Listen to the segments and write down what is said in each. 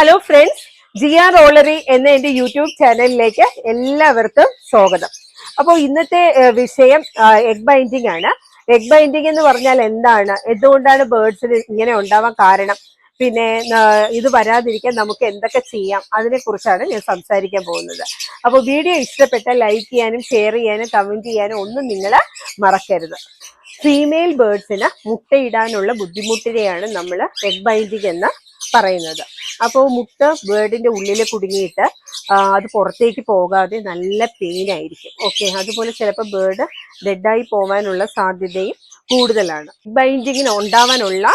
Hello friends G R റോളറി എന്ന എന്റെ യൂട്യൂബ് ചാനലിലേക്ക് എല്ലാവർക്കും സ്വാഗതം. അപ്പോൾ ഇന്നത്തെ വിഷയം എഗ് ബൈൻഡിങ് ആണ്. എഗ് ബൈൻഡിങ് എന്ന് പറഞ്ഞാൽ എന്താണ്? എന്തുകൊണ്ടാണ് ബേർഡ്സിന് ഇങ്ങനെ ഉണ്ടാവാൻ കാരണം? പിന്നെ ഇത് വരാതിരിക്കാൻ നമുക്ക് എന്തൊക്കെ ചെയ്യാം? അതിനെക്കുറിച്ചാണ് ഞാൻ സംസാരിക്കാൻ പോകുന്നത്. അപ്പോൾ വീഡിയോ ഇഷ്ടപ്പെട്ട ലൈക്ക് ചെയ്യാനും ഷെയർ ചെയ്യാനും കമന്റ് ചെയ്യാനും ഒന്നും നിങ്ങൾ മറക്കരുത്. ഫീമെയിൽ ബേർഡ്സിന് മുട്ടയിടാനുള്ള ബുദ്ധിമുട്ടിനെയാണ് നമ്മൾ എഗ് ബൈൻഡിങ് എന്ന് പറയുന്നത്. അപ്പോൾ മുട്ട ബേർഡിന്റെ ഉള്ളിൽ കുടുങ്ങിയിട്ട് അത് പുറത്തേക്ക് പോകാതെ നല്ല പെയിൻ ആയിരിക്കും. ഓക്കെ അതുപോലെ ചിലപ്പോൾ ബേർഡ് ഡെഡായി പോകാനുള്ള സാധ്യതയും കൂടുതലാണ്. ബൈൻഡിങ്ങിന് ഉണ്ടാവാനുള്ള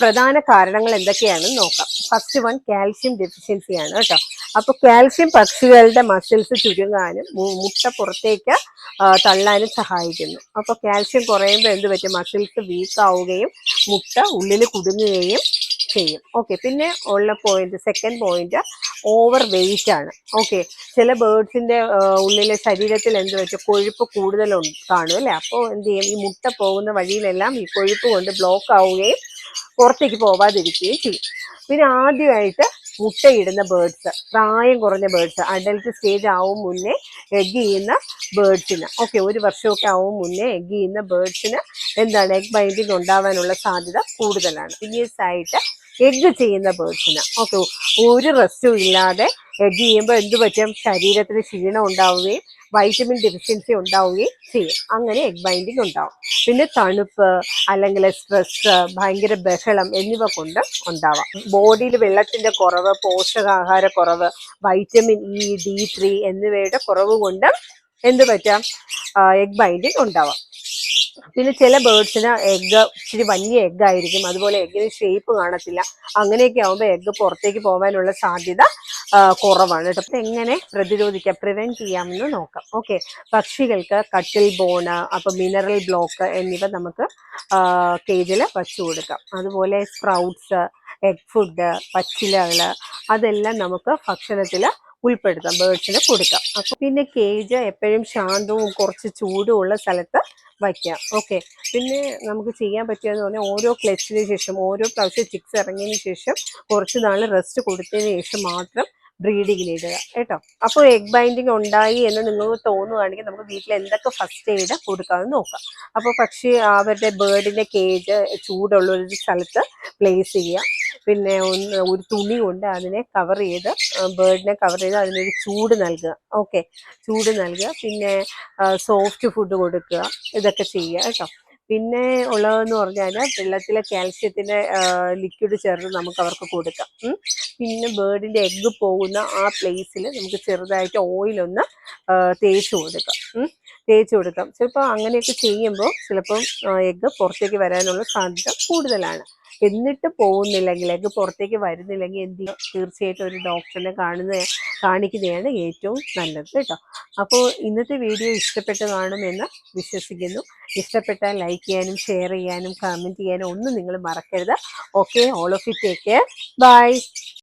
പ്രധാന കാരണങ്ങൾ എന്തൊക്കെയാണെന്ന് നോക്കാം. ഫസ്റ്റ് വൺ കാൽഷ്യം ഡെഫിഷ്യൻസി ആണ് കേട്ടോ. അപ്പോൾ കാൽഷ്യം പക്ഷികളുടെ മസിൽസ് ചുരുങ്ങാനും മുട്ട പുറത്തേക്ക് തള്ളാനും സഹായിക്കുന്നു. അപ്പോൾ കാൽഷ്യം കുറയുമ്പോൾ എന്ത് പറ്റും? മസിൽസ് വീക്കാവുകയും മുട്ട ഉള്ളിൽ കുടുങ്ങുകയും ചെയ്യും. ഓക്കെ പിന്നെ ഉള്ള point second point over weight ആണ്. ഓക്കെ ചില ബേർഡ്സിന്റെ ഉള്ളിലെ ശരീരത്തിൽ എന്ത് വെച്ചാൽ കൊഴുപ്പ് കൂടുതൽ കാണും അല്ലേ? അപ്പോൾ എന്ത് ചെയ്യും? ഈ മുട്ട പോകുന്ന വഴിയിലെല്ലാം ഈ കൊഴുപ്പ് കൊണ്ട് ബ്ലോക്ക് ആവുകയും പുറത്തേക്ക് പോവാതിരിക്കുകയും ചെയ്യും. പിന്നെ ആദ്യമായിട്ട് മുട്ടയിടുന്ന ബേർഡ്സ് പ്രായം കുറഞ്ഞ ബേർഡ്സ് അഡൽട്ട് സ്റ്റേജ് ആവും മുന്നേ എഗ് ചെയ്യുന്ന ബേർഡ്സിന് ഓക്കെ ഒരു വർഷമൊക്കെ ആവും മുന്നേ എഗ് ചെയ്യുന്ന ബേർഡ്സിന് എന്താണ് എഗ് ബൈൻഡിങ് ഉണ്ടാവാനുള്ള സാധ്യത കൂടുതലാണ്. സീരിയസ് ആയിട്ട് എഗ് ചെയ്യുന്ന ബേർഡ്സിന് ഓക്കെ ഒരു റെസ്റ്റും ഇല്ലാതെ എഗ് ചെയ്യുമ്പോൾ എന്ത് പറ്റും ശരീരത്തിന് ക്ഷീണം ഉണ്ടാവുകയും വൈറ്റമിൻ ഡെഫിഷ്യൻസി ഉണ്ടാവുകയും ചെയ്യും. അങ്ങനെ എഗ് ബൈൻഡിങ് ഉണ്ടാവും. പിന്നെ തണുപ്പ് അല്ലെങ്കിൽ സ്ട്രെസ് ഭയങ്കര ബഹളം എന്നിവ കൊണ്ട് ഉണ്ടാവാം. ബോഡിയിൽ വെള്ളത്തിന്റെ കുറവ് പോഷകാഹാര കുറവ് വൈറ്റമിൻ ഇ ഡി ത്രീ എന്നിവയുടെ കുറവ് കൊണ്ട് എന്ത് പറ്റാം? എഗ് ബൈൻഡിങ് ഉണ്ടാവാം. പിന്നെ ചില ബേർഡ്സിന് എഗ്ഗ് ഇച്ചിരി വലിയ എഗ്ഗ് ആയിരിക്കും അതുപോലെ എഗ്ഗിന് ഷേപ്പ് കാണത്തില്ല. അങ്ങനെയൊക്കെ ആകുമ്പോൾ എഗ്ഗ് പുറത്തേക്ക് പോകാനുള്ള സാധ്യത കുറവാണ് കേട്ടോ. അപ്പം എങ്ങനെ പ്രതിരോധിക്കാം പ്രിവെന്റ് ചെയ്യാമെന്ന് നോക്കാം. ഓക്കെ പക്ഷികൾക്ക് കട്ടിൽ ബോണ് അപ്പോൾ മിനറൽ ബ്ലോക്ക് എന്നിവ നമുക്ക് കേജിൽ വച്ചു കൊടുക്കാം. അതുപോലെ സ്പ്രൗട്ട്സ് എഗ് ഫുഡ് പച്ചിലകൾ അതെല്ലാം നമുക്ക് ഭക്ഷണത്തിൽ ഉൾപ്പെടുത്താം ബേഡ്സിന് കൊടുക്കാം. അപ്പൊ പിന്നെ കേജ് എപ്പോഴും ശാന്തവും കുറച്ച് ചൂടും ഉള്ള സ്ഥലത്ത് വയ്ക്കാം. ഓക്കെ പിന്നെ നമുക്ക് ചെയ്യാൻ പറ്റിയെന്ന് പറഞ്ഞാൽ ഓരോ ക്ലച്ചിന് ശേഷം ഓരോ പ്രാവശ്യം ചിക്സ് ഇറങ്ങിയതിന് ശേഷം കുറച്ച് നാൾ റെസ്റ്റ് കൊടുത്തതിന് ശേഷം മാത്രം ബ്രീഡിങ്ങിന് ഇടുക കേട്ടോ? അപ്പോൾ എഗ് ബൈൻഡിങ് ഉണ്ടായി എന്ന് നിങ്ങൾക്ക് തോന്നുകയാണെങ്കിൽ നമുക്ക് വീട്ടിൽ എന്തൊക്കെ ഫസ്റ്റ് എയ്ഡ് കൊടുക്കാമെന്ന് നോക്കാം. അപ്പോൾ പക്ഷേ അവരുടെ ബേർഡിന്റെ കേജ് ചൂടുള്ള ഒരു സ്ഥലത്ത് പ്ലേസ് ചെയ്യുക പിന്നെ ഒന്ന് ഒരു തുണി കൊണ്ട് അതിനെ കവർ ചെയ്ത് ബേർഡിനെ കവർ ചെയ്ത് അതിനൊരു ചൂട് നൽകുക. ഓക്കെ ചൂട് നൽകുക. പിന്നെ സോഫ്റ്റ് ഫുഡ് കൊടുക്കുക. ഇതൊക്കെ ചെയ്യുക കേട്ടോ. പിന്നെ ഉള്ളതെന്ന് പറഞ്ഞാൽ വെള്ളത്തിലെ കാൽഷ്യത്തിന്റെ ലിക്വിഡ് ചേർത്ത് നമുക്ക് അവർക്ക് കൊടുക്കാം. പിന്നെ ബേർഡിന്റെ എഗ്ഗ് പോകുന്ന ആ പ്ലേസിൽ നമുക്ക് ചെറുതായിട്ട് ഓയിലൊന്ന് തേച്ച് കൊടുക്കാം. ഉം. തേച്ച് കൊടുക്കാം. ചിലപ്പോൾ അങ്ങനെയൊക്കെ ചെയ്യുമ്പോൾ ചിലപ്പം എഗ്ഗ് പുറത്തേക്ക് വരാനുള്ള സാധ്യത കൂടുതലാണ്. എന്നിട്ട് പോകുന്നില്ലെങ്കിൽ എഗ്ഗ് പുറത്തേക്ക് വരുന്നില്ലെങ്കിൽ എന്ത് ചെയ്യും? തീർച്ചയായിട്ടും ഒരു ഡോക്ടറിനെ കാണുന്ന കാണിക്കുന്നതാണ് ഏറ്റവും നല്ലത് കേട്ടോ. അപ്പോൾ ഇന്നത്തെ വീഡിയോ ഇഷ്ടപ്പെട്ട് കാണുമെന്ന് വിശ്വസിക്കുന്നു. ഇഷ്ടപ്പെട്ടാൽ ലൈക്ക് ചെയ്യാനും ഷെയർ ചെയ്യാനും കമന്റ് ചെയ്യാനും ഒന്നും നിങ്ങൾ മറക്കരുത്. Okay all of it take care. Bye.